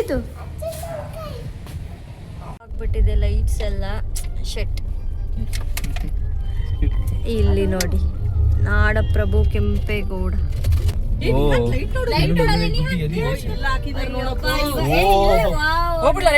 ಬಂದಿತ್ತು. ಆಗ್ಬಿಟ್ಟಿದೆ ಲೈಟ್ಸ್ ಎಲ್ಲ. ಶೆಟ್ ಇಲ್ಲಿ ನೋಡಿ. ನಾಡಪ್ರಭು ಕೆಂಪೇಗೌಡ. ಹೋಗ್ಬಿಡ್ಲ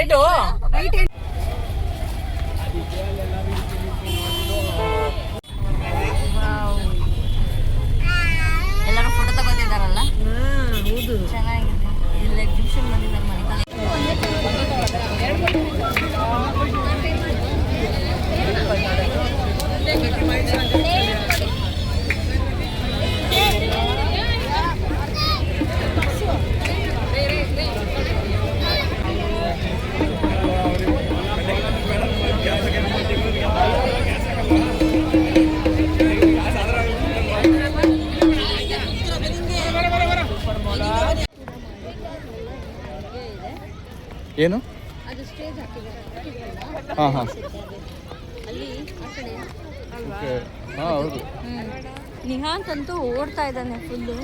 ಹಾಂ ಹಾಂ. ಅಲ್ಲಿ ಆ ಅಲ್ವಾ? ಹಾಂ ಹೌದು. ನಿಹಾಂತ್ ಅಂತೂ ಓಡ್ತಾ ಇದ್ದಾನೆ ಫುಲ್ಲು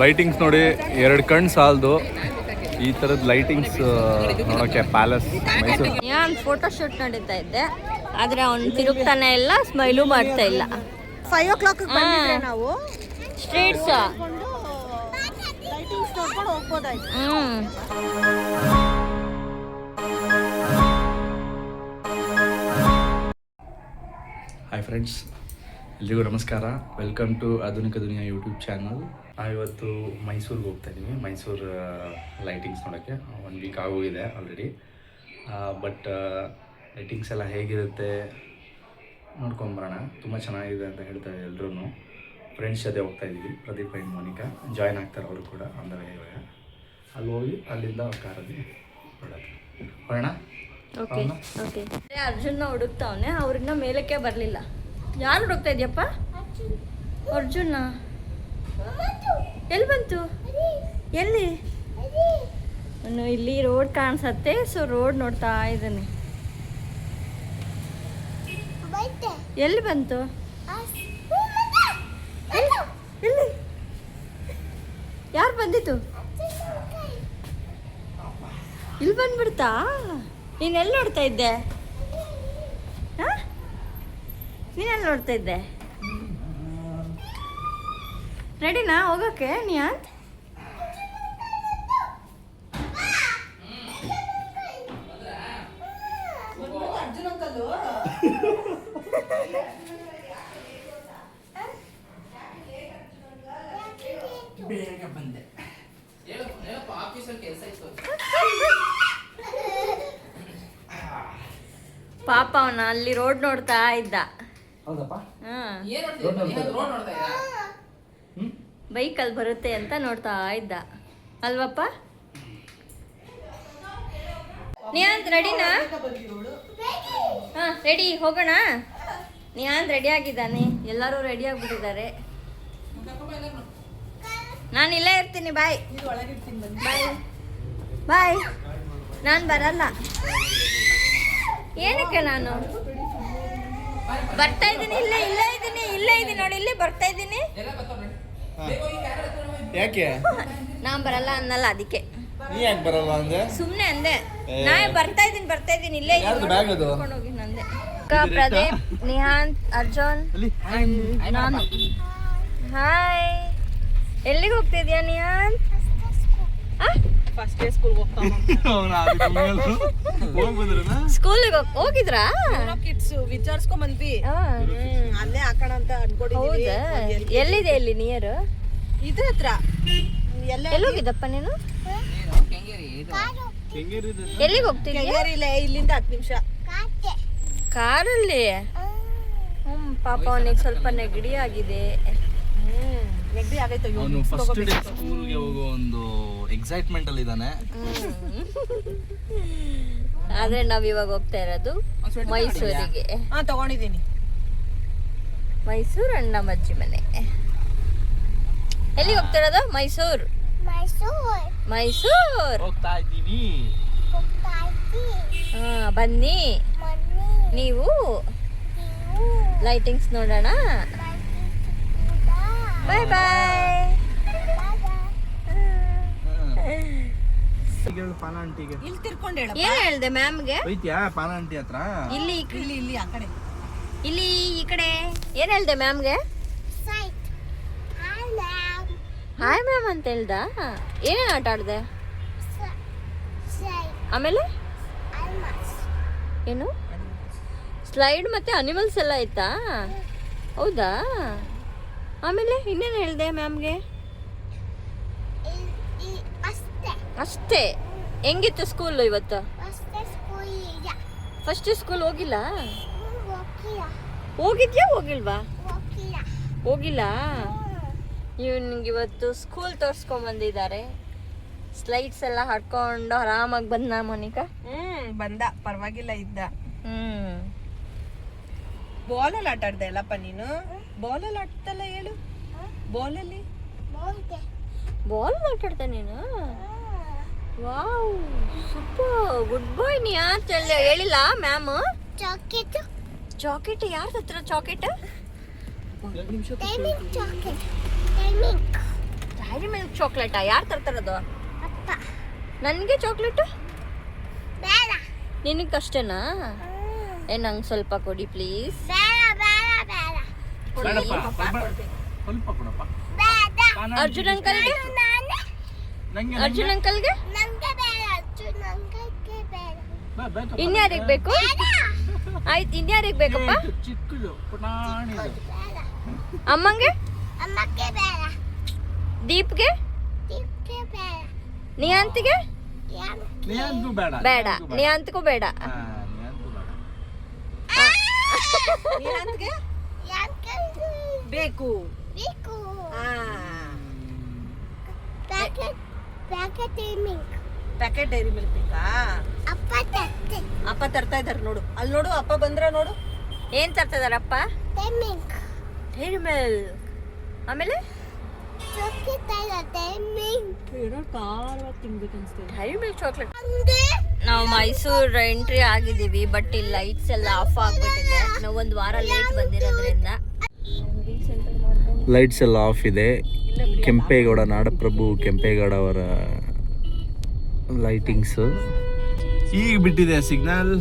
ಲೈಟಿಂಗ್ಸ್ ನೋಡಿ ಎರಡು ಕಣ್ಣು ಸಾಲದು. ಈ ತರದ ಲೈಟಿಂಗ್ಸ್ ನೋಡೋಕ್ಕೆ palace Mysuru Nihanth photo shoot ನಡೀತಾ ಇದ್ದೆ. ಆದ್ರೆ ಅವ್ನು ತಿರುಗ್ತಾನೆ ಇಲ್ಲ ಸ್ಮೈಲು ಮಾಡ್ತಾ ಇಲ್ಲ. ಫೈವ್ ಓ ಕ್ಲಾಕ್ ಬಂದಿದ್ರೆ ನಾವು? ಸ್ಟ್ರೀಟ್ಸ್ ಲೈಟಿಂಗ್ಸ್ ಹಾಯ್ ಫ್ರೆಂಡ್ಸ್ ಎಲ್ರಿಗೂ ನಮಸ್ಕಾರ. ವೆಲ್ಕಮ್ ಟು ಆಧುನಿಕ ದುನಿಯಾ ಯೂಟ್ಯೂಬ್ ಚಾನಲ್ ಇವತ್ತು ಮೈಸೂರಿಗೆ ಹೋಗ್ತಾ ಇದ್ದೀವಿ ಮೈಸೂರು ಲೈಟಿಂಗ್ಸ್ ನೋಡೋಕ್ಕೆ ಒನ್ ವೀಕ್ ಆಗೋಗಿದೆ ಆಲ್ರೆಡಿ ಬಟ್ ಲೈಟಿಂಗ್ಸ್ ಎಲ್ಲ ಹೇಗಿರುತ್ತೆ ನೋಡ್ಕೊಂಬರೋಣ ತುಂಬ ಚೆನ್ನಾಗಿದೆ ಅಂತ ಹೇಳ್ತಾರೆ ಎಲ್ಲರೂ ಫ್ರೆಂಡ್ಸ್ ಜೊತೆ ಹೋಗ್ತಾ ಇದ್ದೀವಿ ಪ್ರದೀಪ್ ಆ್ಯಂಡ್ ಮೋನಿಕಾ. ಜಾಯ್ನ್ ಆಗ್ತಾರೆ ಅವರು ಕೂಡ, ಅಂದರೆ ಇವಾಗ. ಅಲ್ಲಿ ಹೋಗಿ ಅಲ್ಲಿಂದ ಕಾರಲ್ಲಿ ಹೊರಣ ಓಕೆ ಓಕೆ. ಅರ್ಜುನ್ನ ಹುಡುಕ್ತಾವನೆ ಅವ್ರನ್ನ ಮೇಲಕ್ಕೆ ಬರಲಿಲ್ಲ. ಯಾರು ಹುಡುಕ್ತಾ ಇದೆಯಪ್ಪ? ಅರ್ಜುನ ಎಲ್ಲಿ ಬಂತು? ಎಲ್ಲಿ? ಅವನು ಇಲ್ಲಿ ರೋಡ್ ಕಾಣಿಸತ್ತೆ ಸೊ ರೋಡ್ ನೋಡ್ತಾ ಇದ್ದಾನೆ. ಎಲ್ಲಿ ಬಂತು? ಎಲ್ಲಿ? ಯಾರು ಬಂದಿತ್ತು ಇಲ್ಲಿ ಬಂದ್ಬಿಡ್ತಾ? ನೀನು ಎಲ್ಲಿ ನೋಡ್ತಾ ಇದ್ದೆ? ಹಾ? ನೀನೆಲ್ಲಿ ನೋಡ್ತಾ ಇದ್ದೆ? ರೆಡಿನಾ ಹೋಗೋಕ್ಕೆ ನೀ? ಬೇಗ ಪಾಪ ಅವನ ಅಲ್ಲಿ ರೋಡ್ ನೋಡ್ತಾ ಇದ್ದ. ಹೌದಪ್ಪ? ಬೈಕಲ್ಲಿ ಬರುತ್ತೆ ಅಂತ ನೋಡ್ತಾ ಇದ್ದ. ಅಲ್ವಪ್ಪ? ನಿಯಾಂತ್ ರೆಡಿನಾ ಹಾ ರೆಡಿ ಹೋಗೋಣ. ನಿಯಾಂತ್ ರೆಡಿ ಆಗಿದ್ದಾನೆ. ಎಲ್ಲರೂ ರೆಡಿ ಆಗಿಬಿಟ್ಟಿದ್ದಾರೆ. ನಾನು ಇಲ್ಲೇ ಇರ್ತೀನಿ ಬಾಯ್ ಬಾಯ್ ಬಾಯ್ ನಾನು ಬರಲ್ಲ. ಏನಕ್ಕೆ ನಾನು? ಬರ್ತಾ ಇದ್ದೀನಿ ಇಲ್ಲೇ ಇಲ್ಲೇ ಇದ್ದೀನಿ ಇಲ್ಲೇ ಇದ್ದೀನಿ ನೋಡಿ ಇಲ್ಲಿ ಬರ್ತಾ ಇದ್ದೀನಿ. ಯಾಕೆ? ನಾನ್ ಬರಲ್ಲ ಅನ್ನಲ್ಲ ಅದಕ್ಕೆ. ನೀ ಯಾಕೆ ಬರಲ್ಲ ಅಂದೆ? ಸುಮ್ನೆ ಅಂದೆ. ನಾ ಬರ್ತಾ ಇದ್ದೀನಿ ಬರ್ತಾ ಇದ್ದೀನಿ ಇಲ್ಲೇ ಇದ್ದೀನಿ ಯಾರ್ದು ಅದು? ಹೋಗಿ ನಂದೆ. ಅಕ್ಕ, ಪ್ರದೀಪ್ ನಿಹಾಂತ್ ಅರ್ಜುನ್ ನಾನು. ಹಾಯ್ ಎಲ್ಲಿಗೆ ಹೋಗ್ತಿದ್ಯಾ ನಿಹಾಂತ್ ಆ? ಫಸ್ಟ್ ಡೇ ಸ್ಕೂಲ್ ಸ್ಕೂಲಿಗೆ ಹೋಗ್- ಹೋಗಿದ್ರಾ? ಕಿಡ್ಸ್ ವಿಚಾರಿಸ್ಕೊಂಡ್ ಬಂದ್ವಿ ಅಲ್ಲೇ ಹಾಕೋಣ ಅಂತ ಅನ್ಕೊಂಡಿದ್ದೀವಿ ಎಲ್ಲಿದೆ ಇಲ್ಲಿ ನಿಯರ್ ಇದ್ರ ಹತ್ರ. ಎಲ್ಲ ಎಲ್ಲಿ ಹೋಗಿದ್ದಪ್ಪ ನೀನು? ಕೆಂಗೇರಿ ಇದು ಎಲ್ಲಿಗೆ ಹೋಗ್ತೀನಿ ಇಲ್ಲ ಇಲ್ಲಿಂದ ಹತ್ತು ನಿಮಿಷ. ಕಾರಲ್ಲಿ? ಹ್ಮ್ ಪಾಪ ಅವನಿಗೆ ಸ್ವಲ್ಪ ನೆಗಡಿ ಆಗಿದೆ. ಹ್ಮ್ ನೆಗಡಿ ಆಗೈತೆ. ಅಯ್ಯೋ, ಅವನು ಫಸ್ಟ್ ಡೇ. ಸ್ಕೂಲ್ಗೆ ಹೋಗೋ ಒಂದು ಎಕ್ಸೈಟ್ಮೆಂಟ್ ಅಲ್ಲಿ ಇದ್ದಾನೆ ಆದ್ರೆ ನಾವ್ ಇವಾಗ ಹೋಗ್ತಾ ಇರೋದು ಮೈಸೂರಿಗೆ. ಹಾ ತಗೊಂಡಿದ್ದೀನಿ. ಮೈಸೂರು ಅಣ್ಣ ಮಜ್ಜಿ ಮನೆ ಎಲ್ಲಿಗೆ ಹೋಗ್ತಿರೋದು ಮೈಸೂರು. ಮೈಸೂರ್. ಹೋಗ್ತಾ ಇದ್ದೀವಿ ಹಾ ಬನ್ನಿ. ನೀವು? ಲೈಟಿಂಗ್ಸ್ ನೋಡೋಣ? ಬಾಯ್ ಬಾಯ್ ಆಂಟಿಗೆ ಹೇಳು ಪಾನ ಆಂಟಿಗೆ. ಇಲ್ಲಿ ತಿರ್ಕೊಂಡು ಹೇಳ ಏನ್ ಹೇಳ್ದೆ ಮ್ಯಾಮ್ಗೆ? ಐತ್ಯಾ ಪಾನ ಆಂಟಿ ಹತ್ರ? ಇಲ್ಲಿ ಇಲ್ಲಿ ಇಲ್ಲಿ ಆ ಕಡೆ. ಇಲ್ಲಿ ಈ ಕಡೆ. ಏನ್ ಹೇಳ್ದೆ ಮ್ಯಾಮ್ಗೆ? Hi ma'am. ಅಂತ ಹೇಳ್ದ? ಏನೇನ್ ಆಟ ಆಡ್ದೆ? ಆಮೇಲೆ? ಏನು? ಸ್ಲೈಡ್ ಮತ್ತೆ ಅನಿಮಲ್ಸ್ ಎಲ್ಲ ಆಯ್ತಾ? ಹೌದಾ? ಆಮೇಲೆ ಇನ್ನೇನು ಹೇಳ್ದೆ ಮ್ಯಾಮ್ಗೆ? ಅಷ್ಟೇ. ಹೆಂಗಿತ್ತು ಸ್ಕೂಲ್ ಇವತ್ತು? ಫಸ್ಟ್ ಸ್ಕೂಲ್ ಹೋಗಿಲ್ಲ? ಹೋಗಿದ್ಯಾ ಹೋಗಿಲ್ವಾ? ಹೋಗಿಲ್ಲ. ಇವನಿಗೆ ಇವತ್ತು ಸ್ಕೂಲ್ ತೋರ್ಸ್ಕೊಂಡ್ ಸ್ಲೈಡ್ಸ್ ಎಲ್ಲ ಹಾಡ್ಕೊಂಡು ಆರಾಮಾಗಿ ಬಂದ ಮೋನಿಕಾ? ಹ್ಮ್ ಬಂದ. ಪರವಾಗಿಲ್ಲ ಇದ್ದ. ಹ್ಮ್. ಬಾಲಲ್ಲಿ ಆಟ ಆಡ್ದೆ ಅಲ್ಲಪ್ಪ ನೀನು? ಬಾಲಲ್ಲಿ ಆಡ್ತಲ್ಲ ಹೇಳು. ಬಾಲಲ್ಲಿ ಬಾಲ್ ಆಟಾಡ್ದ ನೀನು? Wow super. ಗುಡ್ ಬಾಯ್ ನೀ ಯಾರು ಹೇಳಿಲ್ಲ ಮ್ಯಾಮ್ ಚಾಕೆಟ್. ಚಾಕೆಟ್ ಯಾರ ಹತ್ರ chocolate timing chocolate timing Dairy Milk ಚಾಕ್ಲೇಟಾ ಯಾರು ತರ್ತಾರದು? ಅಪ್ಪ. ನನಗೆ ಚಾಕ್ಲೇಟ್ ಬೇಡ. ನಿನಗೆ ಅಷ್ಟೇನಾ? ಏ ನಂಗೆ ಸ್ವಲ್ಪ ಕೊಡಿ ಪ್ಲೀಸ್ ಬೇಡ ಬೇಡ ಬೇಡ. ಸ್ವಲ್ಪ ಕೊಡಪ್ಪ. ಬೇಡ. ಅರ್ಜುನ್ ಅಂಕಲ್ಗೆ? ಅರ್ಜುನ್ ಅಂಕಲ್ಗೆ ನಂಗೆ ಬೇಡ ಅಚ್ಚು ನಂಗೆ ಬೇಡ ಬಾ, ಬೇಕಪ್ಪ. ಇನ್ಯಾರಿಗೆ ಬೇಕು ಆಯ್ತು ಇನ್ಯಾರಿಗೆ ಬೇಕಪ್ಪ ಚಿಕ್ಕದು ಅಮ್ಮಂಗೆ? ಅಮ್ಮಕ್ಕೆ ಬೇಡ. ದೀಪ್ಗೆ? ತಿಕ್ಕೆ ಬೇಡ. ನಿಯಾಂತಿಗೆ? ಬೇಡ. ಬೇಕು. ಬೇಕು. ಹಾ packet packet timing packet Dairy Milk ಬೇಕಾ? ಅಪ್ಪ ತರ್ತಾ ಇದಾರೆ ನೋಡು. ಅಲ್ಲಿ ನೋಡು ಅಪ್ಪ ಬಂದ್ರ ನೋಡು. ಏನ್ ತರ್ತಾ ಇದಾರೆ ಅಪ್ಪ? ಮಿಲ್ಕ್ ಆಮೇಲೆ? ನಾವು ಮೈಸೂರು ಎಂಟ್ರಿ ಆಗಿದ್ದೀವಿ ಬಟ್ ಇಲ್ಲಿ ಲೈಟ್ಸ್ ಎಲ್ಲ ಆಫ್ ಆಗ್ಬಿಟ್ಟಿದೆ. ನಾವು ಒಂದು ವಾರ ಲೇಟ್ ಬಂದಿರೋದ್ರಿಂದ. ಲೈಟ್ಸ್ ಎಲ್ಲ ಆಫ್ ಇದೆ. ಕೆಂಪೇಗೌಡ ನಾಡಪ್ರಭು ಕೆಂಪೇಗೌಡ ಅವರ ಲೈಟಿಂಗ್ಸ್ ಈಗ ಬಿಟ್ಟಿದೆ ಸಿಗ್ನಲ್.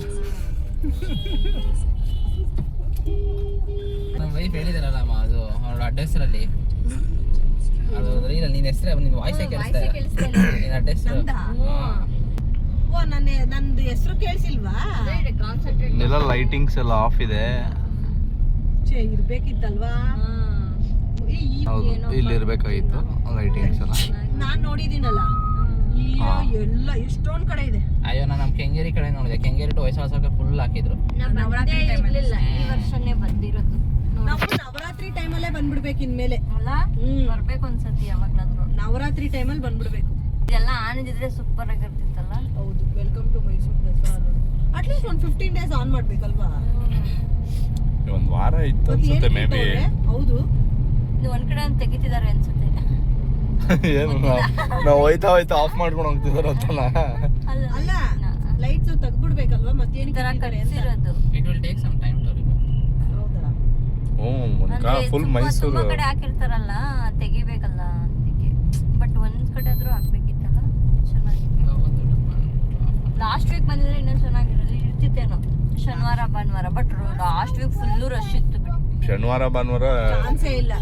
ನಮ್ಮ ವೈಫ್ ಹೇಳಿದಾರಲ್ಲ ಅಮ್ಮ ಅದು ಅವಳ ಹೆಸರಲ್ಲಿ ಅದು ರೀಲ್ ನಿನ್ನ ಹೆಸರು ನಿನ್ನ ವಾಯ್ಸ್ ಕೇಳಿಸ್ತಾ ಇಲ್ಲ. ನಿನ್ನ ಅಡ್ರೆಸ್ ಓ ನನ್ನ ನಂದು ಹೆಸರು ಕೇಳಿಸಿಲ್ವಾ? ಎಲ್ಲ ಲೈಟಿಂಗ್ಸ್ ಎಲ್ಲ ಆಫ್ ಇದೆ. ಛೇ ಇರ್ಬೇಕಿತ್ತಲ್ವಾ? ಈ ಈ- ಹೌದು ಇಲ್ಲಿ ಇರಬೇಕಾಗಿತ್ತು ಲೈಟಿಂಗ್ಸ್ ಎಲ್ಲ. ನಾನು ನೋಡಿದೀನಲ್ಲ ಅಯ್ಯೋ ಎಲ್ಲ ಎಷ್ಟೊಂದ್ ಕಡೆ ಇದೆ. ಅಯ್ಯೋ ನಾನು ನಮ್ಮ ಕೆಂಗೇರಿ ಕಡೆ ನೋಡಿದೆ. ಕೆಂಗೇರಿ ಟು ಹೊಯ್ಸಳಕ್ಕೆ ಫುಲ್ ಹಾಕಿದ್ರು. ನವರಾತ್ರಿ. ಇರ್ಲಿಲ್ಲ ಈ ವರ್ಷನೇ ಬಂದಿರೋದು. ನಾವು ನವರಾತ್ರಿ ಟೈಮಲ್ಲೇ ಬಂದ್ಬಿಡ್ಬೇಕು ಇನ್ಮೇಲೆ. ಅಲ್ಲ? ಹ್ಮ್. ಬರ್ಬೇಕು ಅನ್ಸತಿ ಯಾವಾಗ್ಲಾದ್ರು. ನವರಾತ್ರಿ ಟೈಮಲ್ಲಿ ಬಂದ್ಬಿಡ್ಬೇಕು. ಇದೆಲ್ಲ ಆನಿದ್ರೆ ಸೂಪರ್ ಆಗಿರ್ತಿತ್ತಲ್ಲ? ಹೌದು welcome to Mysuru Dasara at least ಒಂದು ಫಿಫ್ಟೀನ್ ಡೇಸ್ ಆನ್ ಮಾಡ್ಬೇಕಲ್ವಾ? ಒಂದು ವಾರ ಇತ್ತು ಅನ್ಸುತ್ತೆ ಮೇ ಬಿ ಹೌದು. ಇದು ಒಂದ್ ಕಡೆ ಅಂತ ತೆಗಿತಿದ್ದಾರೆ ಅನ್ಸುತ್ತೆ. ಏನು ನಾವು ಹೋಯ್ತಾ ಹೋಯ್ತಾ ಆಫ್ ಮಾಡ್ಕೊಂಡು ಹೋಗ್ತಿದಾರ ಅಂತಲ್ಲ ಅಲ್ಲ ಅಲ್ಲ ಲೈಟ್ಸ್ ತೆಗ್ದ್ಬಿಡ್ಬೇಕಲ್ವಾ ಮತ್ತೆ ಮತ್ತೇನು ತರ ಕಟ್ಸಿರೋದು it will take some time to ಹೌದಾ? ಓ ಅಂದ್ರೆ ಫುಲ್ ಮೈಸೂರು. ಕಡೆ ಹಾಕಿರ್ತಾರಲ್ಲ ತೆಗಿಬೇಕಲ್ಲ ಅದಕ್ಕೆ ಬಟ್ ಒಂದ್ ಕಡೆ ಆದ್ರೂ ಹಾಕ್ಬೇಕಿತ್ತಲ್ಲ ಚೆನ್ನಾಗಿತ್ತು. ಲಾಸ್ಟ್ ವೀಕ್ ಬಂದಿದ್ರೆ ಇನ್ನೂ ಚೆನ್ನಾಗಿರಲಿ ಇರ್ತಿತ್ತೇನೋ. ಶನಿವಾರ ಭಾನುವಾರ but last week full rush ಇತ್ತು ಶನಿವಾರ ಭಾನುವಾರ ಚಾನ್ಸೇ ಇಲ್ಲ.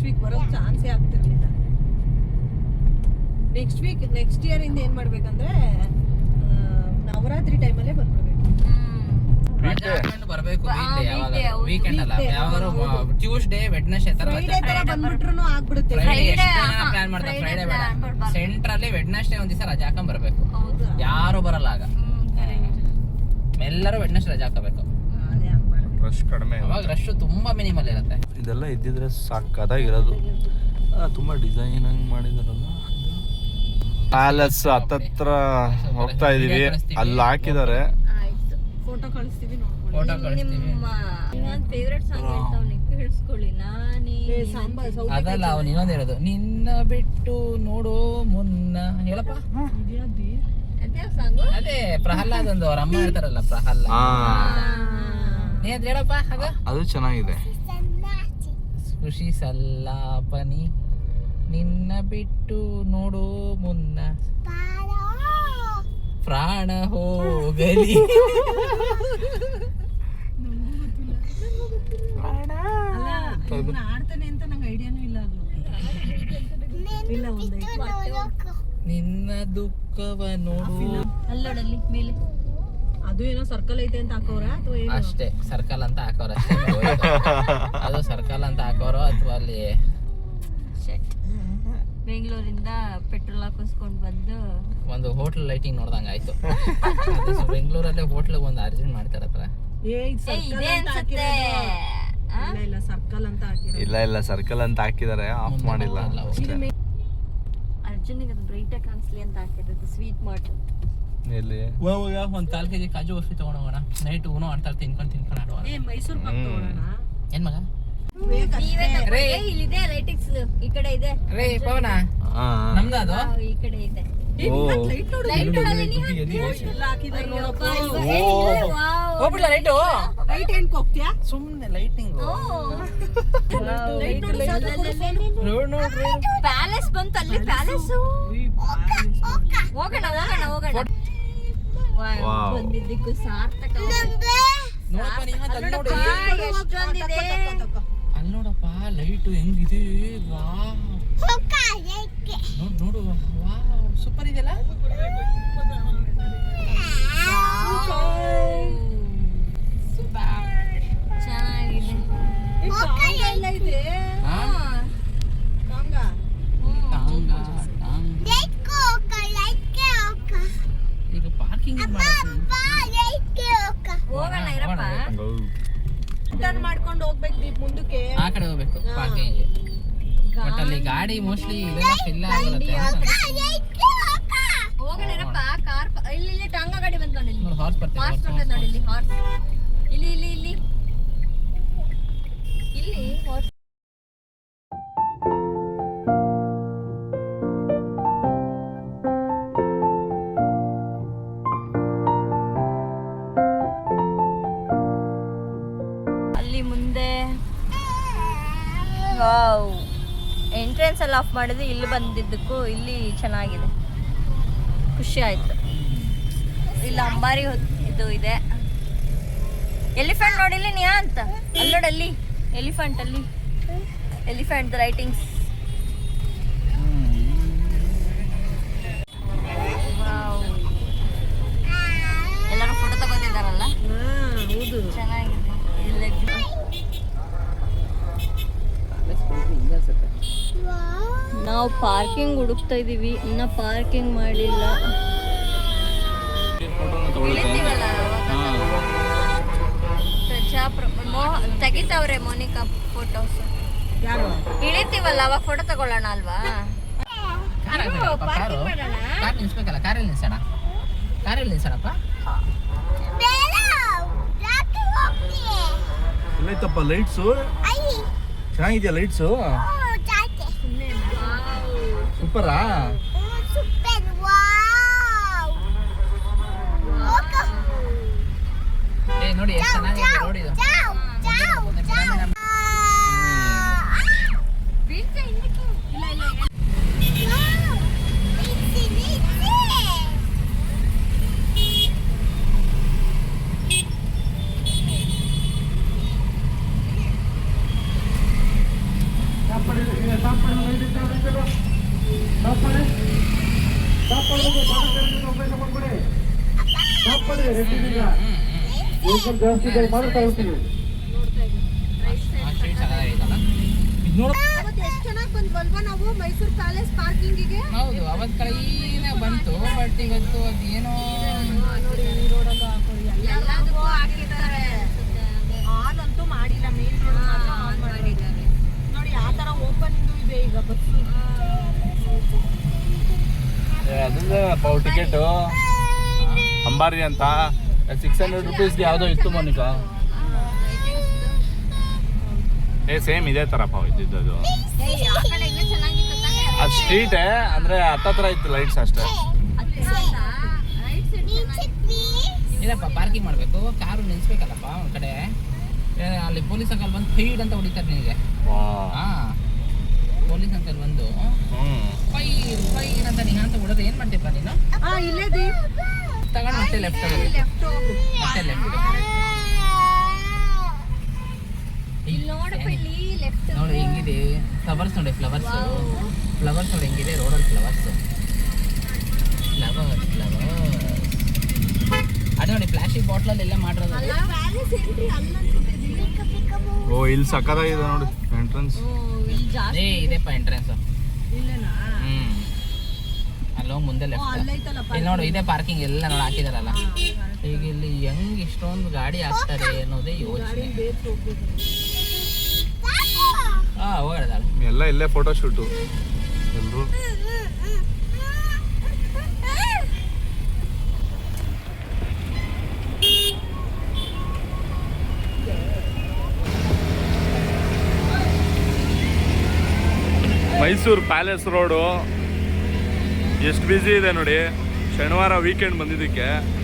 ಲಾಸ್ಟ್ ವೀಕ್ ಬರೋ ಚಾನ್ಸೇ ಆಗ್ತಿರ್ಲಿಲ್ಲ. ನೆಕ್ಸ್ಟ್ ವೀಕ್ ನೆಕ್ಸ್ಟ್ ಇಯರ್ ಇಂದ ಏನ್ ಮಾಡ್ಬೇಕಂದ್ರೆ ನವರಾತ್ರಿ ಟೈಮಲ್ಲೇ ಬಂದ್ಬಿಡ್ಬೇಕು. ಬರಬೇಕು. ವೀಕೆಂಡ್ ಅಲ್ಲ. Weekday, ಟ್ಯೂಸ್ಡೇ ವೆಡ್ನೆಸ್ಡೇ ತರ ಫ್ರೈಡೇ ಬಂದ್ಬಿಟ್ರು ಆಗ್ಬಿಡುತ್ತೆ. ಫ್ರೈಡೆ ಪ್ಲಾನ್ ಮಾಡ್ತಾರೆ? Friday ಬೇಡ. ಸೆಂಟ್ರಲ್ಲಿ ವೆಡ್ನೆಸ್ಡೇ ಒಂದ್ ದಿವಸ ರಜಾ ಹಾಕೊಂಡ್ ಬರ್ಬೇಕು. ಹೌದು. ಯಾರು ಬರಲ್ಲ ಆಗ. ಎಲ್ಲರೂ ವೆಡ್ನೆಸ್ ರಜಾ ಹಾಕಬೇಕು. ರಶ್ ಕಡಿಮೆ ಅವಾಗ ರಶ್ ತುಂಬಾ ಮಿನಿಮಲ್ ಇರುತ್ತೆ. ಇದೆಲ್ಲ ಇದ್ದಿದ್ರೆ ಸಾಕಾದಾಗಿರೋದು. ಆ, ತುಂಬಾ ಡಿಸೈನ್ ಹಂಗ್ ಮಾಡಿದಾರಲ್ಲ ಪ್ಯಾಲೆಸ್ ಹತ್ತತ್ರ ಹೋಗ್ತಾ ಇದೀವಿ. ಅಲ್ಲಿ ಹಾಕಿದ್ದಾರೆ. ಆಯ್ತು. ಫೋಟೋ ಕಳಿಸ್ತೀವಿ ನೋಡ್ಕೊಳ್ಳಿ. ಫೋಟೋ ಕಳಿಸ್ತೀವಿ. ನಿಮ್ಮ ನನ್ನ ಫೇವ್ರೆಟ್ ಸಾಂಗ್ ಹೇಳ್ತಾವ್ ಕೇಳಿಸ್ಕೊಳ್ಳಿ. ನಾನೇ ಸಾಂಬಾರ್ ಅದಲ್ಲ ಅವ್ನು ಇನ್ನೊಂದು ಹೇಳೋದು. ನಿನ್ನ ಬಿಟ್ಟು ನೋಡು ಮುನ್ನ. ಹೇಳಪ್ಪ. ಅದೇ ಸಾಂಗು ಅದೇ ಪ್ರಹ್ಲಾದ್ ಒಂದು ಅವ್ರ ಅಮ್ಮ ಹೇಳ್ತಾರಲ್ಲ ಪ್ರಹ್ಲಾದ್. ಹಾ ನೀ ಅದ್ ಅದು ಚೆನ್ನಾಗಿದೆ. ಖುಷಿ ಸಲ್ಲಾಪನಿ ನಿನ್ನ ಬಿಟ್ಟು ನೋಡು ಮುನ್ನ ಪ್ರಾಣ ಹೋಗಲಿ. ಅಲ್ಲ ಇವ್ನ ಆಡ್ತಾನೆ ಅಂತ ನಂಗೆ ಐಡಿಯಾನು ಇಲ್ಲ ಅದು. ಇಲ್ಲ ಒಂದು ನಿನ್ನ ದುಃಖವ ನೋಡು. ಅಲ್ಲೋಡಲ್ಲಿ ಮೇಲೆ. ಅದು ಏನೋ ಸರ್ಕಲ್ ಐತೆ ಅಂತ ಹಾಕೋರ ಅಥವಾ ಏನು? ಅಷ್ಟೇ ಸರ್ಕಲ್ ಅಂತ ಹಾಕೋರ ಅಷ್ಟೇ ಅದು ಸರ್ಕಲ್ ಅಂತ ಹಾಕೋರೋ ಅಥವಾ ಅಲ್ಲಿ ಬೆಂಗಳೂರಿಂದ ಪೆಟ್ರೋಲ್ ಹಾಕಿಸ್ಕೊಂಡು ಬಂದು ಒಂದು ಹೋಟ್ಲ್ ಲೈಟಿಂಗ್ ನೋಡ್ದಂಗ ಆಯ್ತು. ಬೆಂಗಳೂರಲ್ಲೇ ಹೋಟ್ಲ್ ಒಂದು ಅರ್ಜೆಂಟ್ ಮಾಡ್ತಾರ ಹತ್ರ. ಇಲ್ಲ ಇಲ್ಲ ಸರ್ಕಲ್ ಅಂತ ಹಾಕಿರೋ ಇಲ್ಲ ಇಲ್ಲ ಸರ್ಕಲ್ ಅಂತ ಹಾಕಿದ್ದಾರೆ ಆಫ್ ಮಾಡಿಲ್ಲ. ಅರ್ಜುನಿಗೆ ಅದು ಬ್ರೈಟ್ ಆಗಿ ಕಾಣಿಸ್ಲಿ ಅಂತ ಹಾಕಿರೋದು ಸ್ವೀಟ್ ಮಾರ್ಟ್ ಎಲ್ಲಿ ಒಂದ್ ಕಾಲ್ ಕೆಜಿ ಕಾಜು ಬರ್ಫಿ ತಗೊಂಡೋಗೋಣ. ನೈಟ್ ಊನೋ ಆಡ್ತಾರೆ ತಿನ್ಕೊಂಡು ತಿನ್ಕೊಂಡು ಆಡುವ ಏ ಮೈಸೂರು ಪಾಕ್ ತಗೊಳ್ಳೋಣ ಏನ್ ಮಗ? ನೀವೇ. ಏ, ಇಲ್ಲಿದೆ ಲೈಟಿಕ್ಸ್ ಈ ಕಡೆ ಇದೆ. ರೇ ಪವನ. ಹಾ. ನಮ್ದ ಅದು? ವಾವ್, ಈ ಕಡೆ ಇದೆ. ಓ. ಲೈಟ್ ನೋಡಲ್ಲ ನೀ ಹೋಗ್ಬಿಡ್ಲ ಲೈಟು ರೈಟ್ ಹ್ಯಾಂಡ್ ಹೋಗ್ತೀಯಾ ಸುಮ್ನೆ ಲೈಟಿಂಗ್ ಪ್ಯಾಲೇಸ್ ಬಂತು ಅಲ್ಲಿ ಪ್ಯಾಲೇಸ್ ಹೋಗೋಣ ಹೋಗೋಣ ಹೋಗೋಣ. ಬಂದಿದ್ದಕ್ಕೂ ಸಾರ್ಥಕ ನೋಡಪ್ಪ ನೀ ಅಲ್ಲಿ ನೋಡು ಎಷ್ಟೊಂದಿದೆ. ಅಲ್ಲಿ ನೋಡಪ್ಪ ಲೈಟ್ ಹೆಂಗಿದೆ ವಾ ನೋಡು ನೋಡು ವಾ ಸೂಪರ್ ಇದೆಯಲ್ಲ? ಚೆನ್ನಾಗಿದೆ ಎಲ್ಲ ಇದೆ ಹಾ? ಕಾಂಗ ಟಾಂಗ, ಟಾಂಗ. ಈಗ ಪಾರ್ಕಿಂಗ್ ಹೋಗೋಣ ಇರಪ್ಪ ಮಾಡ್ಕೊಂಡು ಹೋಗ್ಬೇಕು ನೀವು ಮುಂದಕ್ಕೆ. ಆ ಕಡೆ ಹೋಗ್ಬೇಕು ಪಾರ್ಕಿಂಗ್ ಬಟ್ ಅಲ್ಲಿ ಗಾಡಿ ಮೋಸ್ಟ್ಲಿ ಇದೆಲ್ಲ ಫಿಲ್ ಆಗಿರುತ್ತೆ ಹೋಗೋಣ ಕಾರ್ ಇಲ್ಲಿ ಇಲ್ಲಿ ಟಾಂಗ ಗಾಡಿ ಬಂತು ನೋಡಿ ಇಲ್ಲಿ. ಹಾರ್ಸ್ ಹಾರ್ಸ್ ಬರ್ತದೆ ನೋಡಿ ಇಲ್ಲಿ ಹಾರ್ಸ್ ಇಲ್ಲಿ ಇಲ್ಲಿ ಇಲ್ಲಿ. ಇಲ್ಲಿ ಹಾರ್ಸ್ ಆಫ್ ಮಾಡಿದ್ರೆ ಇಲ್ಲಿ ಬಂದಿದ್ದಕ್ಕೂ ಇಲ್ಲಿ ಚೆನ್ನಾಗಿದೆ. ಖುಷಿ ಆಯ್ತು. ಇಲ್ಲಿ ಅಂಬಾರಿ ಇದು ಇದೆ. ಎಲಿಫೆಂಟ್ ನೋಡಿಲ್ಲ ನೀ ಅಂತ? ಅಲ್ಲಿ ನೋಡಿ ಅಲ್ಲಿ. ಎಲಿಫೆಂಟ್ ಅಲ್ಲಿ. ಎಲಿಫೆಂಟ್ ರೈಟಿಂಗ್ಸ್ ಎಲ್ಲರೂ ಫೋಟೋ ಹೌದು. ಚೆನ್ನಾಗಿದೆ. ನಾವು ಪಾರ್ಕಿಂಗ್ ಹುಡುಕ್ತಾ ಇದೀವಿ. ಇನ್ನ ಪಾರ್ಕಿಂಗ್ ಮಾಡಿಲ್ಲ. ತೆಗಿತಾವ್ರೆ ಮೋನಿಕಾ ಫೋಟೋಸ್ ಯಾರು? ಇಳಿತೀವಲ್ಲ ಅವಾಗ ಫೋಟೋ ತಗೊಳ್ಳೋಣ ಅಲ್ವಾ? ನಿಲ್ಸ್ಬೇಕಲ್ಲ ಕಾರಲ್ಲಿ ನಿಲ್ಸೋಣ. ಕಾರಲ್ಲಿ ನಿಲ್ಸೋಣಪ್ಪ. ಲೈಟ್ಸು ಚೆನ್ನಾಗಿದ್ಯಾ ಲೈಟ್ಸು ಸೂಪರಾ ನೋಡಿ ಚೆನ್ನಾಗಿದೆ ಚೆನ್ನಾಗಿದೆ ನೋಡಿ ಇದು ಬೀಳ್ತಾ ಹಿಂದಕ್ಕೆ. ಇಲ್ಲ ಇಲ್ಲ ಇಲ್ಲ. ಆ street ಚೆನ್ನಾಗೈತಲ್ಲ ಇದು ನೋಡು. ಅವತ್ತು ಎಷ್ಟು ಚೆನ್ನಾಗಿ ಬಂದ್ವಲ್ವಾ ನಾವು? ಮೈಸೂರು ಪ್ಯಾಲೇಸ್ ಪಾರ್ಕಿಂಗಿಗೆ? ಹೌದು ಅವತ್ತು ಕಳೀನ ಬಂತು ಬಟ್ ಇವತ್ತು ಅದೇನೋ ನೋಡಿ ಈ ರೋಡಲ್ಲೂ ಹಾಕೊಳ್ಳಿ. ಎಲ್ಲದಕ್ಕೂ ಹಾಕಿದ್ದಾರೆ. ಆನ್ ಅಂತೂ ಮಾಡಿಲ್ಲ ಮೇನ್ ರೋಡ್ ಮಾತ್ರ ಆನ್ ಮಾಡಿದ್ದಾರೆ. ನೋಡಿ ಆ ತರ ಓಪನ್ ಇದೆ ಈಗ ಬಸ್ಸು. ಪೌ ಟಿಕೆಟು. ಅಂಬಾರಿ ಅಂತ. ಸಿಕ್ಸ್ ಹಂಡ್ರೆಡ್ ರುಪೀಸ್ಗೆ ಯಾವುದೋ ಇತ್ತು ಮೋನಿಕಾ? ಏ ಸೇಮ್ ಇದೇ ಥರಪ್ಪ ಇದ್ದಿದ್ದು ಅದು ಸ್ಟ್ರೀಟ್ ಅಂದರೆ ಹತ್ತತ್ರ ಇತ್ತು ಲೈಟ್ಸ್ ಅಷ್ಟೇ. ಇಲ್ಲಪ್ಪ ಪಾರ್ಕಿಂಗ್ ಮಾಡಬೇಕು. ಕಾರು ನಿಲ್ಲಿಸ್ಬೇಕಲ್ಲಪ್ಪ ಒಂದು ಕಡೆ. ಏ, ಅಲ್ಲಿ ಪೊಲೀಸ್ ಅಂಕಲ್ ಬಂದು ಫೀಡ್ ಅಂತ ಹೊಡಿತಾರೆ ನಿನಗೆ. ಪೊಲೀಸ್ ಅಂಕಲ್ ಬಂದು ಹ್ಞೂ ಫೈ ಫೈರ್ ಅಂತ ನೀನು ಅಂತ ಹೊಡೋದು ಏನು ಮಾಡ್ತೀಯಪ್ಪ ನೀನು? ಹಾಂ ಇಲ್ಲೇ ಲೆಫ್ಟ್ ತಗೊಂಡು ಮತ್ತೆ ಲೆಫ್ಟ್ ಹೋಗು ಮತ್ತೆ ಲೆಫ್ಟ್ ನೋಡಿ ಹೆಂಗಿದೆ? ಫ್ಲವರ್ಸ್ ನೋಡಿ ಫ್ಲವರ್ಸ್ ಫ್ಲವರ್ಸ್ ನೋಡಿ ಹೆಂಗಿದೆ? ರೋಡಲ್ಲಿ ಫ್ಲವರ್ಸ್ ಫ್ಲವರ್ ಫ್ಲವರ್ ಅದು ನೋಡಿ ಪ್ಲಾಸ್ಟಿಕ್ ಬಾಟ್ಲಲ್ಲಿ ಎಲ್ಲ ಮಾಡಿರೋದು. ಓ ಇಲ್ಲಿ ಸಕ್ಕದಾಗಿದೆ ನೋಡಿ ಎಂಟ್ರೆನ್ಸ್ ಓ, ಇಲ್ಲಿ ಜಾಸ್ತಿ ಏ ಇದೆಪ್ಪ ಎಂಟ್ರೆನ್ಸ್ ಅಲ್ಲಿ ಮುಂದೆ ಲೆಫ್ಟ್ ಇಲ್ಲಿ ನೋಡು ಇದೇ ಪಾರ್ಕಿಂಗ್ ಎಲ್ಲ ನೋಡಿ ಹಾಕಿದಾರಲ್ಲ. ಈಗ ಇಲ್ಲಿ ಹೆಂಗ್ ಇಷ್ಟೊಂದು ಗಾಡಿ ಹಾಕ್ತಾರೆ ಅನ್ನೋದೇ ಯೋಚನೆ. ಹಾ ಹೋಗೋಣ ಎಲ್ಲ ಇಲ್ಲೇ ಫೋಟೋ ಶೂಟು ಎಲ್ಲರೂ ಮೈಸೂರು ಪ್ಯಾಲೇಸ್ ರೋಡು. ಎಷ್ಟು ಬ್ಯುಸಿ ಇದೆ ನೋಡಿ. ಶನಿವಾರ ವೀಕೆಂಡ್ ಬಂದಿದ್ದಕ್ಕೆ.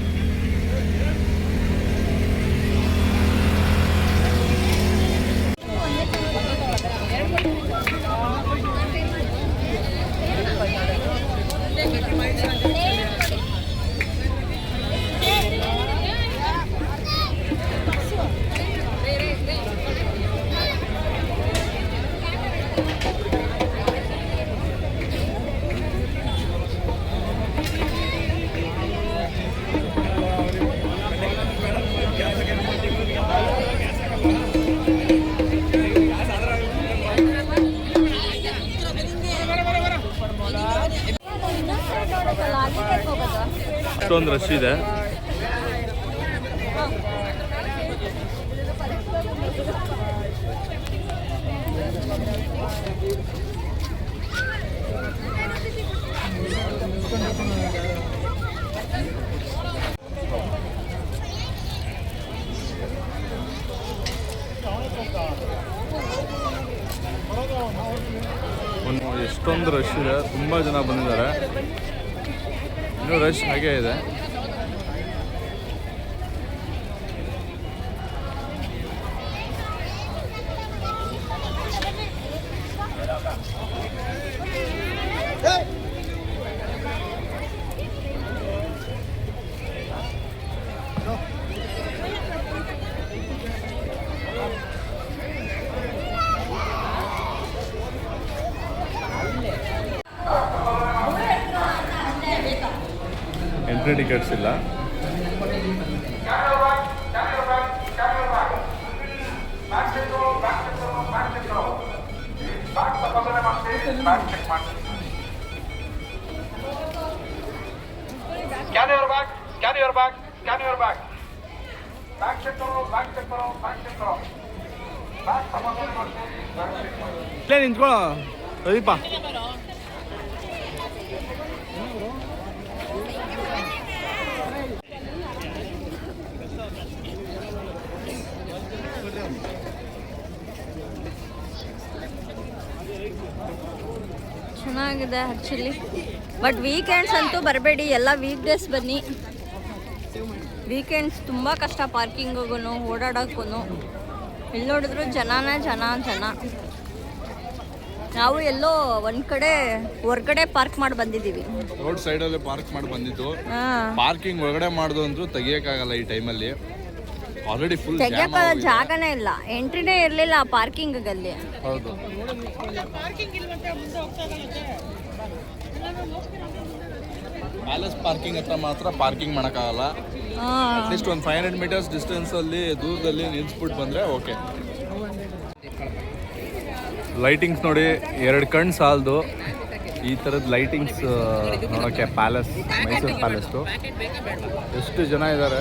ಅಷ್ಟೊಂದು ರಶ್ ಇದೆ ಒಂದು ಎಷ್ಟೊಂದು ರಶ್ ಇದೆ ತುಂಬ ಜನ ಬಂದಿದ್ದಾರೆ ಇನ್ನೂ ರಶ್ ಹಾಗೇ ಇದೆ ಎಂಟ್ರಿ ಟಿಕೆಟ್ಸ್ ಇಲ್ಲ Scan your bag, scan your bag, scan your bag. Back check करो, back check करो, back check करो. Back समाधान करते, back check करो. ಇಲ್ಲೇ ನಿಂತ್ಕೊಳ್ಳೋ ಪ್ರದೀಪ ಚೆನ್ನಾಗಿದೆ ಆ್ಯಕ್ಚುಲಿ ಬಟ್ ವೀಕೆಂಡ್ಸ್ ಅಂತೂ ಬರಬೇಡಿ ಎಲ್ಲ ವೀಕ್ ಡೇಸ್ ಬನ್ನಿ. ವೀಕೆಂಡ್ಸ್ ತುಂಬ ಕಷ್ಟ ಪಾರ್ಕಿಂಗಿಗೂ ಓಡಾಡೋಕ್ಕೂ ಎಲ್ಲಿ ನೋಡಿದ್ರು ಜನನೇ ಜನ ಜನ. ನಾವು ಎಲ್ಲೋ ಒಂದ್ ಕಡೆ ಹೊರ್ಗಡೆ ಪಾರ್ಕ್ ಮಾಡಿ ಬಂದಿದ್ದೀವಿ. ರೋಡ್ ಸೈಡಲ್ಲಿ ಪಾರ್ಕ್ ಮಾಡಿ ಬಂದಿದ್ದು. ಪಾರ್ಕಿಂಗ್ ಒಳಗಡೆ ಮಾಡುದು ಅಂದ್ರೂ ತೆಗಿಯೋಕ್ಕಾಗಲ್ಲ ಈ ಟೈಮಲ್ಲಿ ಆಲ್ರೆಡಿ ಫುಲ್ ತೆಗಿಯೋಕ್ಕಾಗ ಜಾಗನೇ ಇಲ್ಲ. ಎಂಟ್ರಿನೇ ಇರಲಿಲ್ಲ ಪಾರ್ಕಿಂಗಲ್ಲಿ ಹೌದು. ಪ್ಯಾಲೇಸ್ ಪಾರ್ಕಿಂಗ್ ಹತ್ರ ಮಾತ್ರ ಪಾರ್ಕಿಂಗ್ ಮಾಡೋಕ್ಕಾಗಲ್ಲ. ಅಟ್ಲೀಸ್ಟ್ ಒಂದು ಫೈವ್ ಹಂಡ್ರೆಡ್ ಮೀಟರ್ಸ್ ಡಿಸ್ಟೆನ್ಸಲ್ಲಿ ದೂರದಲ್ಲಿ ನಿಲ್ಸ್ಬಿಟ್ಟು ಬಂದ್ರೆ ಓಕೆ ಲೈಟಿಂಗ್ಸ್ ನೋಡಿ ಎರಡು ಕಣ್ಣು ಸಾಲದು. ಈ ಥರದ ಲೈಟಿಂಗ್ಸ್ ನೋಡೋಕ್ಕೆ ಪ್ಯಾಲೇಸ್ ಮೈಸೂರು ಪ್ಯಾಲೇಸ್ದು ಎಷ್ಟು ಜನ ಇದ್ದಾರೆ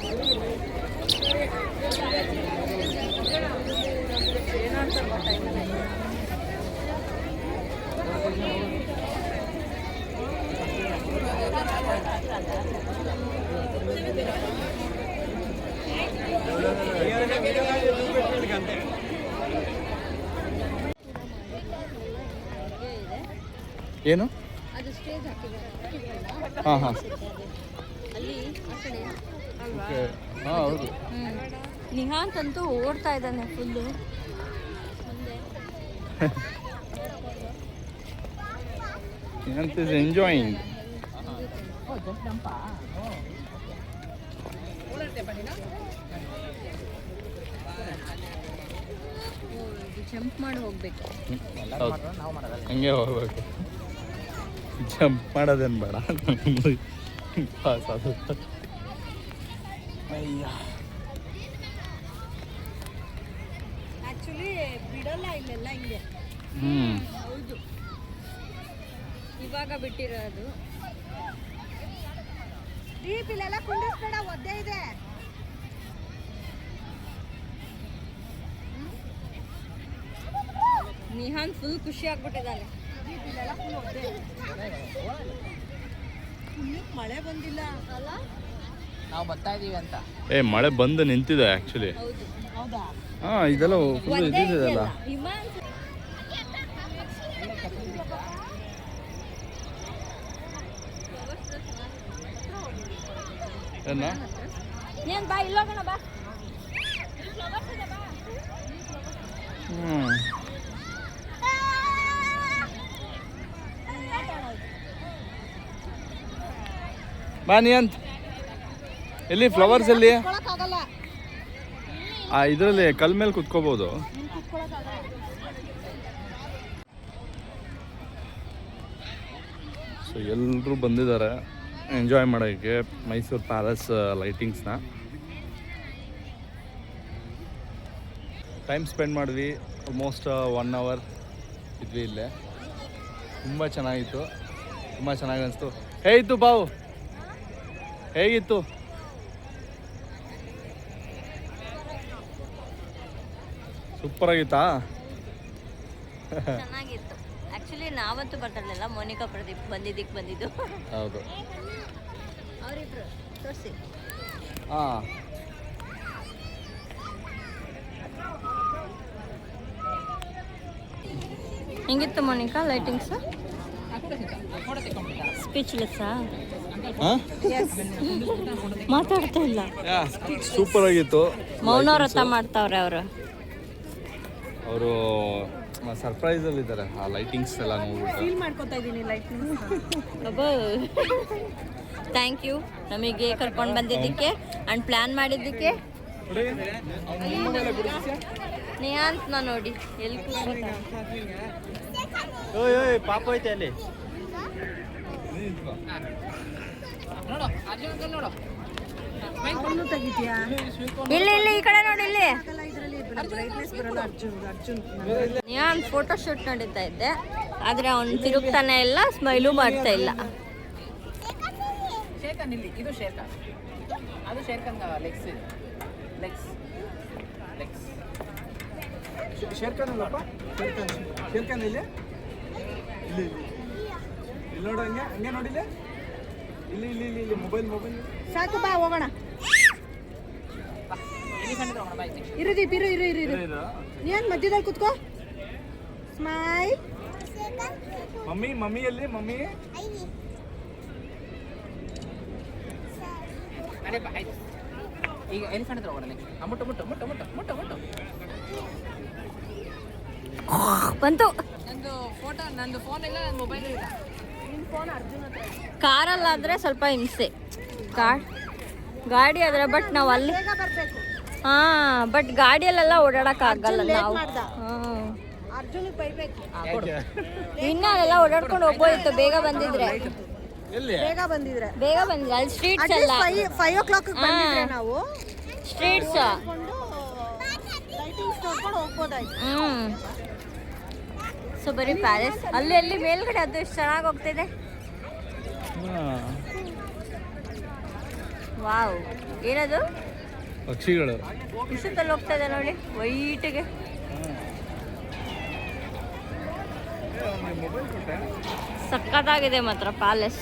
ಏನು? ಹಾಂ ಹಾಂ. ಹಾಂ ಹೌದು. ನಿಹಾಂತ್ ಅಂತೂ ಓಡ್ತಾ ಇದ್ದಾನೆ full Nihanth is enjoying jump ಮಾಡಿ ಹೋಗ್ಬೇಕು. ಹಂಗೆ ಹೋಗ್ಬೇಕು. ಜಂಪ್ ಮಾಡೋದೇನು ಬೇಡ. ಪಾಸ್ ಅದು ಅಯ್ಯ ಆಕ್ಚುಲಿ ಬಿಡಲ್ಲ ಇಲ್ಲೆಲ್ಲ ಹಿಂಗೆ. ಹ್ಞೂ ಹೌದು. ಇವಾಗ ಬಿಟ್ಟಿರೋದು. ದೀಪ್ ಇಲ್ಲೆಲ್ಲ ಕುಂಡಿಸ್ಬೇಡ ಒದ್ದೆ ಇದೆ. ನಿಹಾನ್ ಫುಲ್ ಖುಷಿ ಆಗ್ಬಿಟ್ಟಿದ್ದಾನೆ. ದೀಪ್ ಇಲ್ಲೆಲ್ಲ ಫುಲ್ ಒದ್ದೆ. ಇದೆ ಮಳೆ ಬಂದಿಲ್ಲ. ನಾವು ಬರ್ತಾ ಇದೀವಿ ಅಂತ. ಏ ಮಳೆ ಬಂದು ನಿಂತಿದೆ ಆಕ್ಚುಲಿ ಹೌದಾ. ಹಾಂ ಇದೆಲ್ಲ ಫುಲ್ ಇದಿದೆಯಲ್ಲ ಏನ? ಬಾ ನೀ ನಿಯಂತ್. ಎಲ್ಲಿ ಫ್ಲವರ್ಸ್ ಎಲ್ಲಿ ಆ, ಇದರಲ್ಲಿ ಕಲ್ ಮೇಲೆ ಕುತ್ಕೋಬೋದು. ಸೊ ಎಲ್ಲರೂ ಬಂದಿದ್ದಾರೆ. ಎಂಜಾಯ್ ಮಾಡೋಕ್ಕೆ ಮೈಸೂರು ಪ್ಯಾಲೇಸ್ ಲೈಟಿಂಗ್ಸ್ನ ಟೈಮ್ ಸ್ಪೆಂಡ್ ಮಾಡಿದ್ವಿ ಆಲ್ಮೋಸ್ಟ್ ಒನ್ ಅವರ್ ಇದ್ವಿ ಇಲ್ಲೇ. ತುಂಬ ಚೆನ್ನಾಗಿತ್ತು. ತುಂಬ ಚೆನ್ನಾಗಿ ಅನಿಸ್ತು. ಹೇಗಿತ್ತು ಬಾವು? ಹೇಗಿತ್ತು? ಸೂಪರ್ ಆಗಿತ್ತಾ ಚೆನ್ನಾಗಿತ್ತು. ಆಕ್ಚುಲಿ ನಾವಂತೂ ಬರ್ತಿರ್ಲಿಲ್ಲ ಮೋನಿಕಾ ಪ್ರದೀಪ್ ಬಂದಿದ್ದಕ್ಕೆ ಬಂದಿದ್ದು. ಹೌದು. ಅವರಿಬ್ರು. ತೋರಿಸಿ. ಹಾಂ ಹೆಂಗಿತ್ತು ಮೋನಿಕಾ ಲೈಟಿಂಗ್ಸ್ ಸ್ಪೀಚ್ಲೆಸ್ಸಾ ಮಾತಾಡ್ತಾ ಇಲ್ಲ. ಸೂಪರ್ ಆಗಿತ್ತು ಮೌನ ವ್ರತ ಮಾಡ್ತಾವ್ರೆ ಅವರು. ಅವರು ಸರ್ಪ್ರೈಸಲ್ಲಿ ಇದ್ದಾರೆ. ಆ ಲೈಟಿಂಗ್ಸ್ ಎಲ್ಲ ನೋಡ್ಬಿಟ್ಟು. ಫೀಲ್ ಮಾಡ್ಕೊತಾ ಇದ್ದೀನಿ ಲೈಟಿಂಗ್ಸ್ ಅಬ್ಬೋ. ಥ್ಯಾಂಕ್ ಯು ನಮಗೆ ಕರ್ಕೊಂಡು ಬಂದಿದ್ದಕ್ಕೆ ಆ್ಯಂಡ್ ಪ್ಲ್ಯಾನ್ ಮಾಡಿದ್ದಕ್ಕೆ. ನಾ ನೋಡಿ. ಎಲ್ಲಿ ಕೂತ್ಕೊಂಡು ಓಯ್ ಓಯ್ ಪಾಪ ಐತೆ ಅಲ್ಲಿ. ನೋಡು ಇಲ್ಲಿ ಇಲ್ಲಿ ಈ ಕಡೆ ನೋಡಿ ಇಲ್ಲಿ. ನಿಹಾನ್ ಫೋಟೋ ಶೂಟ್ ನಡೀತಾ ಇದ್ದೆ ಆದರೆ ಅವ್ನು ತಿರುಗ್ತಾನೆ ಇಲ್ಲ ಸ್ಮೈಲು ಮಾಡ್ತಾ ಇಲ್ಲ. ಇದು ಅದು ಲೆಗ್ಸ್ ಇದೆ. ಲೆಗ್ಸ್ ಲೆಗ್ಸ್ ಶೇರ್ಖಾನ್ ಅಲ್ಲಪ್ಪ? ಶೇರ್ಖಾನ್ ಶೇರ್ಖಾನ್ ಇಲ್ಲಿ? ಇಲ್ಲಿ ಇಲ್ಲಿ. ನೋಡು ಹಂಗೆ ಹಂಗೆ ನೋಡಿಲ್ಲ? ಇಲ್ಲಿ ಇಲ್ಲಿ ಇಲ್ಲಿ ಇಲ್ಲಿ ಮೊಬೈಲ್ ಮೊಬೈಲ್ ಸಾಕು ಬಾ ಹೋಗೋಣ ಎಲಿಫೆಂಟ್ ತಗೊಂಡ ಬಾ ಇಲ್ಲಿ ಇರು ದೀಪ್ ಇರು ಇರು ಇರು. ಇರು ನೀನ್ ಮಧ್ಯದಲ್ಲಿ ಕುತ್ಕೋ? ಸ್ಮೈಲ್ ಮಮ್ಮಿ ಮಮ್ಮಿ ಎಲ್ಲಿ ಮಮ್ಮಿ? ಅರೆ ಬಾ ಆಯ್ತು. ಈಗ ಎಲಿಫೆಂಟ್ ತಗೊಂಡ ನೆಕ್ಸ್ಟ್ ಮುಟ್ಟು ಮುಟ್ಟು ಮುಟ್ಟು ಮುಟ್ಟು ಮುಟ್ಟು ಮುಟ್ಟು. ಬಂತು. ನಂದು ಫೋಟೋ ನಂದು ಫೋನ್ ಇಲ್ಲ ನನ್ನ ಮೊಬೈಲ್ ಇಲ್ಲ. ಕಾರಲ್ಲಾದರೆ ಸ್ವಲ್ಪ ಹಿಂಸೆ. ಕಾರ್ ಗಾಡಿ ಆದರೆ ಬಟ್ ನಾವು ಅಲ್ಲಿ ಬೇಗ ಬರ್ಬೇಕು. ಹಾ ಬಟ್ ಗಾಡಿಯಲ್ಲೆಲ್ಲ ಓಡಾಡಕ್ ಆಗಲ್ಲ ನಾವು. ಇನ್ನ ಅಲ್ಲೆಲ್ಲ ಓಡಾಡ್ಕೊಂಡು ಹೋಗ್ಬೋದಿತ್ತು ಬೇಗ ಬಂದಿದ್ರೆ. ಎಲ್ಲಿ? ಬೇಗ ಬಂದಿದ್ರೆ. ಬೇಗ ಬಂದಿದ್ರೆ ಅಲ್ಲಿ ಸ್ಟ್ರೀಟ್ಸ್ ಎಲ್ಲ. ಫೈವ್ ಓ ಕ್ಲಾಕ್ ಬಂದಿದ್ರೆ ನಾವು. Streets hmm. ಸೊ ಬರೀ ಪ್ಯಾಲೇಸ್ ಅಲ್ಲಿ ಅಲ್ಲಿ ಮೇಲ್ಗಡೆ ಅದು ಎಷ್ಟು ಚೆನ್ನಾಗಿ ಹೋಗ್ತಿದೆ? ವಾವ್ ಏನದು? ಪಕ್ಷಿಗಳು. ಇಷ್ಟೊತ್ತಲ್ಲಿ ಹೋಗ್ತಾ ಇದೆ ನೋಡಿ ವೈಟಿಗೆ. ಸಕ್ಕತ್ತಾಗಿದೆ ಮಾತ್ರ ಪ್ಯಾಲೇಸ್